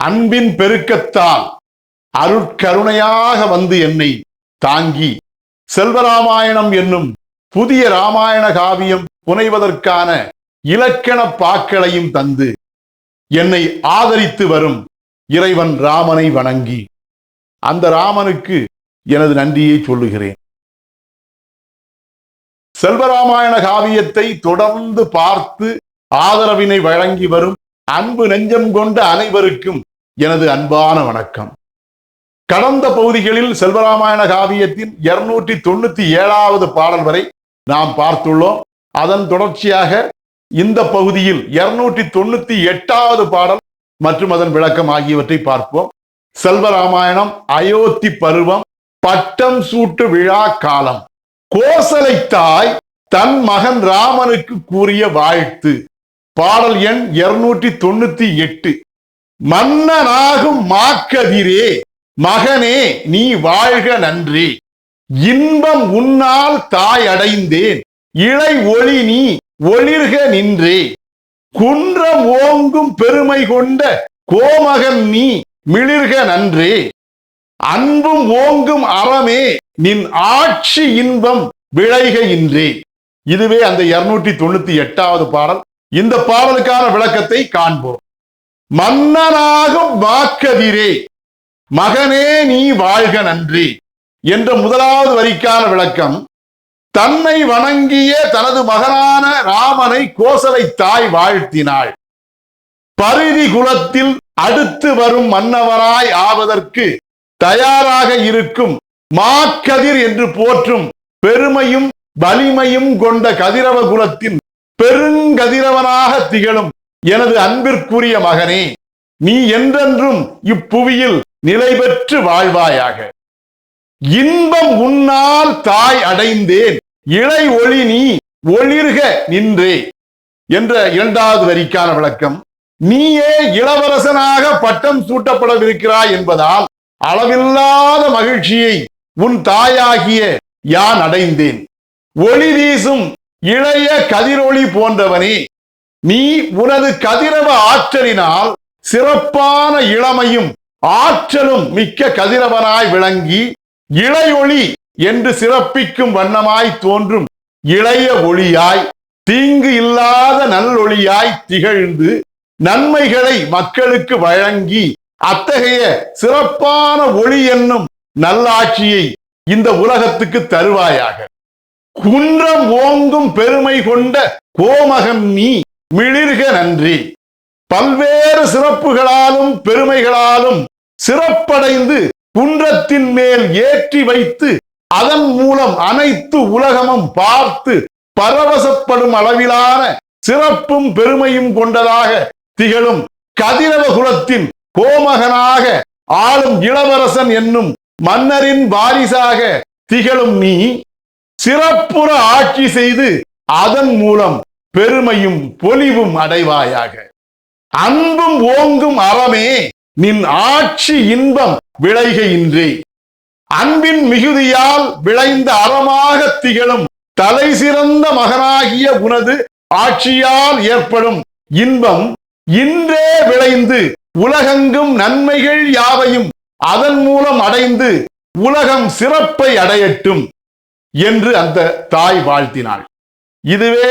அன்பின் பெருக்கத்தால் அருட்கருணையாக வந்து என்னை தாங்கி செல்வராமாயணம் என்னும் புதிய ராமாயண காவியம் புனைவதற்கான இலக்கண பாக்களையும் தந்து என்னை ஆதரித்து வரும் இறைவன் ராமனை வணங்கி அந்த ராமனுக்கு எனது நன்றியை சொல்லுகிறேன். செல்வராமாயண காவியத்தை தொடர்ந்து பார்த்து ஆதரவினை வழங்கி வரும் அன்பு நெஞ்சம் கொண்ட அனைவருக்கும் எனது அன்பான வணக்கம். கடந்த பகுதிகளில் செல்வராமாயண காவியத்தின் இருநூற்றி தொண்ணூத்தி ஏழாவது பாடல் வரை நாம் பார்த்துள்ளோம். அதன் தொடர்ச்சியாக இந்த பகுதியில் இருநூற்றி தொண்ணூத்தி எட்டாவது பாடல் மற்றும் அதன் விளக்கம் ஆகியவற்றை பார்ப்போம். செல்வராமாயணம் அயோத்தி பருவம் பட்டம் சூட்டு விழா காலம். கோசலை தாய் தன் மகன் ராமனுக்கு கூறிய வாழ்த்து. பாடல் எண் இருநூற்றி தொண்ணூத்தி எட்டு. மன்னனாகும் மாக்கதிரே. மகனே நீ வாழ்க நன்றி. இன்பம் உன்னால் தாய் அடைந்தேன் இளை ஒளி நீ ஒளிர்க நின்றே. குன்றம் ஓங்கும் பெருமை கொண்ட கோமகன் நீ மிளிர்க நன்றே. அன்பும் ஓங்கும் அறமே நின் ஆட்சி இன்பம் விளைக இன்றே. இதுவே அந்த இருநூற்றி தொண்ணூத்தி எட்டாவது பாடல். இந்த பாடலுக்கான விளக்கத்தை காண்போம். மன்னனாகும் வாக்கதிரே. மகனே நீ வாழ்க நன்றி என்ற முதலாவது வரிக்கான விளக்கம். தன்னை வணங்கிய தனது மகனான ராமனை கோசலை தாய் வாழ்த்தினாள். பரிதி குலத்தில் அடுத்து வரும் மன்னவராய் ஆவதற்கு தயாராக இருக்கும் மாக்கதிர் என்று போற்றும் பெருமையும் வலிமையும் கொண்ட கதிரவ குலத்தின் பெருங்கதிரவனாக திகழும் எனது அன்பிற்குரிய மகனே நீ என்றென்றும் இப்புவியில் நிலை பெற்று வாழ்வாயாக. இன்பம் உன்னால் தாய் அடைந்தேன் இளை ஒளி நீ ஒளிர்க நின்றே என்ற இரண்டாவது வரிக்கான விளக்கம். நீயே இளவரசனாக பட்டம் சூட்டப்படவிருக்கிறாய் என்பதால் அளவில்லாத மகிழ்ச்சியை உன் தாயாகிய யான் அடைந்தேன். ஒளி வீசும் இளைய கதிரொளி போன்றவனே நீ உனது கதிரவ ஆற்றலினால் சிறப்பான இளமையும் ஆற்றலும் மிக்க கதிரவனாய் விளங்கி இளையொளி என்று சிறப்பிக்கும் வண்ணமாய் தோன்றும் இளைய ஒளியாய் தீங்கு இல்லாத நல்லொளியாய் திகழ்ந்து நன்மைகளை மக்களுக்கு வழங்கி அத்தகைய சிறப்பான ஒளி என்னும் நல்லாட்சியை இந்த உலகத்துக்கு தருவாயாக. குன்றம் ஓங்கும் பெருமை கொண்ட கோமகம் நீ. மிளிர்க நன்றி. பல்வேறு சிறப்புகளாலும் பெருமைகளாலும் சிறப்படைந்து குன்றத்தின் மேல் ஏற்றி வைத்து அதன் மூலம் அனைத்து உலகமும் பார்த்து பரவசப்படும் அளவிலான சிறப்பும் பெருமையும் கொண்டதாக திகழும் கதிரவ குலத்தின் கோமகனாக ஆளும் இளவரசன் என்னும் மன்னரின் வாரிசாக திகழும் நீ சிறப்புற ஆட்சி செய்து அதன் மூலம் பெருமையும் பொலிவும் அடைவாயாக. அன்பும் ஓங்கும் அறமே நின் ஆட்சி இன்பம் விளைக இன்றே அன்பின் மிகுதியால் விளைந்த அறமாக திகழும் தலை சிறந்த மகனாகிய உனது ஆட்சியால் ஏற்படும் இன்பம் இன்றே விளைந்து உலகெங்கும் நன்மைகள் யாவையும் அதன் மூலம் அடைந்து உலகம் சிறப்பை அடையட்டும் என்று அந்த தாய் வாழ்த்தினாள். இதுவே